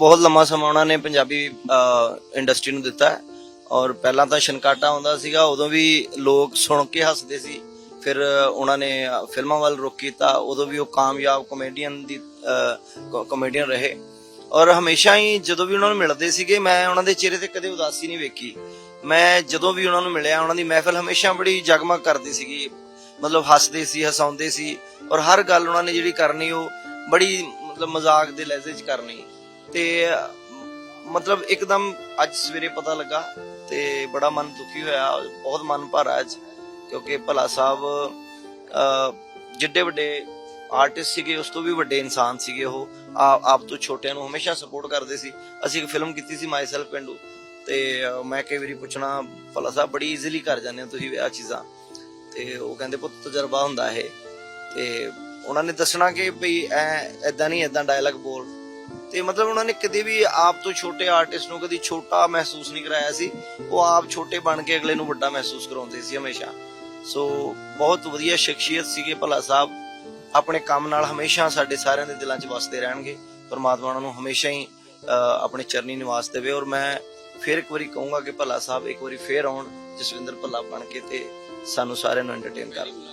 ਬਹੁਤ ਲੰਮਾ ਸਮਾਂ ਉਹਨਾਂ ਨੇ ਪੰਜਾਬੀ ਇੰਡਸਟਰੀ ਨੂੰ ਦਿੱਤਾ ਔਰ ਪਹਿਲਾਂ ਤਾਂ ਸ਼ਨਕਾਟਾ ਆਉਂਦਾ ਸੀਗਾ, ਉਦੋਂ ਵੀ ਲੋਕ ਸੁਣ ਕੇ ਹੱਸਦੇ ਸੀ। ਫਿਰ ਉਹਨਾਂ ਨੇ ਫਿਲਮਾਂ ਵੱਲ ਰੁਕ ਕੀਤਾ, ਉਦੋਂ ਵੀ ਉਹ ਕਾਮਯਾਬ ਕਮੇਡੀਅਨ ਦੀ ਕਮੇਡੀਅਨ ਰਹੇ। ਔਰ ਹਮੇਸ਼ਾ ਹੀ ਜਦੋਂ ਵੀ ਉਹਨਾਂ ਨੂੰ ਮਿਲਦੇ ਸੀਗੇ, ਮੈਂ ਉਹਨਾਂ ਦੇ ਚਿਹਰੇ ਤੇ ਕਦੇ ਉਦਾਸੀ ਨਹੀਂ ਵੇਖੀ। ਮੈਂ ਜਦੋਂ ਵੀ ਉਹਨਾਂ ਨੂੰ ਮਿਲਿਆ, ਉਹਨਾਂ ਦੀ ਮਹਿਫਲ ਹਮੇਸ਼ਾ ਬੜੀ ਜਗਮਗ ਕਰਦੀ ਸੀਗੀ। ਮਤਲਬ ਹੱਸਦੇ ਸੀ, ਹਸਾਉਂਦੇ ਸੀ। ਔਰ ਹਰ ਗੱਲ ਉਹਨਾਂ ਨੇ ਜਿਹੜੀ ਕਰਨੀ, ਉਹ ਬੜੀ, ਮਤਲਬ ਮਜ਼ਾਕ ਦੇ ਲਹਿਜੇ 'ਚ ਕਰਨੀ। ਤੇ ਮਤਲਬ ਇੱਕਦਮ ਅੱਜ ਸਵੇਰੇ ਪਤਾ ਲੱਗਾ ਤੇ ਬੜਾ ਮਨ ਦੁਖੀ ਹੋਇਆ ਬਹੁਤ ਮਨ ਭਰਾ ਅੱਜ ਕਿਉਂਕਿ ਭਲਾ ਸਾਹਿਬ ਅਹ, ਜਿੱਡੇ ਵੱਡੇ ਆਰਟਿਸਟ ਸੀਗੇ ਉਸ ਤੋਂ ਵੀ ਵੱਡੇ ਇਨਸਾਨ ਸੀਗੇ ਉਹ। ਆਪ ਤੋਂ ਛੋਟਿਆਂ ਨੂੰ ਹਮੇਸ਼ਾ ਸਪੋਰਟ ਕਰਦੇ ਸੀ। ਅਸੀਂ ਇੱਕ ਫਿਲਮ ਕੀਤੀ ਸੀ ਮਾਈ ਸੈਲਫ ਪਿੰਡੂ ਤੇ ਮੈਂ ਕਈ ਵਾਰੀ ਪੁੱਛਣਾ ਭਲਾ ਸਾਹਿਬ ਬੜੀ ਈਜ਼ੀਲੀ ਕਰ ਜਾਂਦੇ ਹੋ ਤੁਸੀਂ ਇਹ ਚੀਜ਼ਾਂ? ਤੇ ਉਹ ਕਹਿੰਦੇ ਪੁੱਤ ਤਜਰਬਾ ਹੁੰਦਾ ਇਹ। ਤੇ ਉਹਨਾਂ ਨੇ ਦੱਸਣਾ ਕਿ ਭਈ ਐ ਐਦਾਂ ਨਹੀਂ ਐਦਾਂ ਡਾਇਲੌਗ ਬੋਲ। ਤੇ ਮਤਲਬ ਉਹਨਾਂ ਨੇ ਕਦੇ ਵੀ ਆਪ ਤੋਂ ਛੋਟੇ ਆਰਟਿਸਟ ਨੂੰ ਕਦੀ ਛੋਟਾ ਮਹਿਸੂਸ ਨਹੀਂ ਕਰਾਇਆ ਸੀ। ਉਹ ਆਪ ਛੋਟੇ ਬਣ ਕੇ ਅਗਲੇ ਨੂੰ ਵੱਡਾ ਮਹਿਸੂਸ ਕਰਾਉਂਦੇ ਸੀ ਹਮੇਸ਼ਾ। ਸੋ ਬਹੁਤ ਵਧੀਆ ਸ਼ਖਸੀਅਤ ਸੀਗੇ ਭਲਾ ਸਾਹਿਬ। ਆਪਣੇ ਕੰਮ ਨਾਲ ਹਮੇਸ਼ਾ ਸਾਡੇ ਸਾਰਿਆਂ ਦੇ ਦਿਲਾਂ 'ਚ ਵਸਦੇ ਰਹਿਣਗੇ। ਪਰਮਾਤਮਾ ਉਹਨਾਂ ਨੂੰ ਹਮੇਸ਼ਾ ਹੀ ਅਹ, ਆਪਣੇ ਚਰਨੀ ਨਿਵਾਸ ਦੇਵੇ ਔਰ ਮੈਂ ਫਿਰ ਇੱਕ ਵਾਰੀ ਕਹੂੰਗਾ ਕਿ ਭਲਾ ਸਾਹਿਬ ਇੱਕ ਵਾਰੀ ਫੇਰ ਆਉਣ ਜਸਵਿੰਦਰ ਭੱਲਾ ਬਣ ਕੇ ਤੇ ਸਾਨੂੰ ਸਾਰਿਆਂ ਨੂੰ ਐਂਟਰਟੇਨ ਕਰਨ